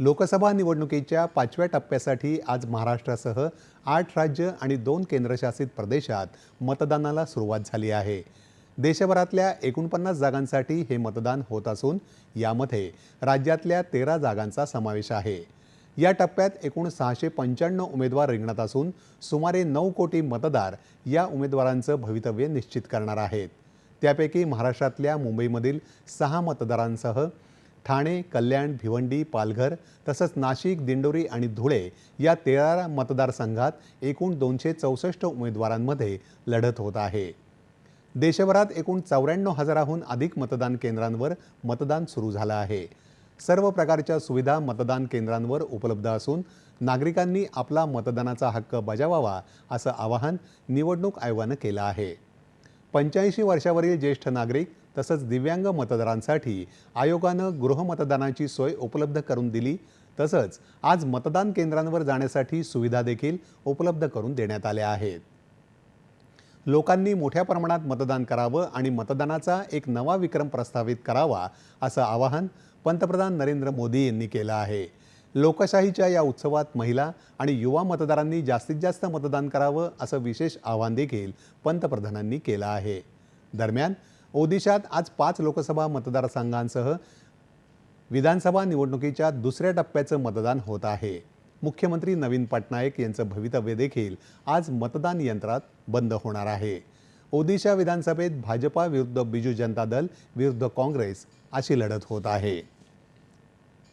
लोकसभा निवडणुकीच्या पाचव्या टप्प्यासाठी आज महाराष्ट्रासह आठ राज्य आणि दोन केंद्रशासित प्रदेशात मतदानाला सुरुवात झाली आहे. देशभरातल्या एकोणपन्नास जागांसाठी हे मतदान होत असून यामध्ये राज्यातल्या तेरा जागांचा समावेश आहे. या टप्प्यात एकूण सहाशे पंच्याण्णव उमेदवार रिंगणात असून सुमारे नऊ कोटी मतदार या उमेदवारांचं भवितव्य निश्चित करणार आहेत. त्यापैकी महाराष्ट्रातल्या मुंबईमधील सहा मतदारांसह ठाणे कल्याण भिवंडी पालघर तसंच नाशिक दिंडोरी आणि धुळे या तेरा मतदारसंघात एकूण दोनशे चौसष्ट उमेदवारांमध्ये लढत होत आहे. देशभरात एकूण चौऱ्याण्णव हजाराहून अधिक मतदान केंद्रांवर मतदान सुरू झालं आहे. सर्व प्रकारच्या सुविधा मतदान केंद्रांवर उपलब्ध असून नागरिकांनी आपला मतदानाचा हक्क बजावावा असं आवाहन निवडणूक आयोगानं केलं आहे. पंच्याऐंशी वर्षावरील ज्येष्ठ नागरिक तसंच दिव्यांग मतदारांसाठी आयोगानं गृहमतदानाची सोय उपलब्ध करून दिली. तसंच आज मतदान केंद्रांवर जाण्यासाठी सुविधा देखील उपलब्ध करून देण्यात आल्या आहेत. लोकांनी मोठ्या प्रमाणात मतदान करावं आणि मतदानाचा एक नवा विक्रम प्रस्थापित करावा असं आवाहन पंतप्रधान नरेंद्र मोदी यांनी केलं आहे. लोकशाहीच्या या उत्सवात महिला आणि युवा मतदारांनी जास्तीत जास्त मतदान करावं असं विशेष आवाहन देखील पंतप्रधानांनी केलं आहे. दरम्यान ओदिशात आज पाच लोकसभा मतदारसंघांसह विधानसभा निवडणुकीच्या दुसऱ्या टप्प्याचं मतदान होत आहे. मुख्यमंत्री नवीन पटनायक यांचं भवितव्य देखील आज मतदान यंत्रात बंद होणार आहे. ओदिशा विधानसभेत भाजपा विरुद्ध बिजू जनता दल विरुद्ध काँग्रेस अशी लढत होत आहे.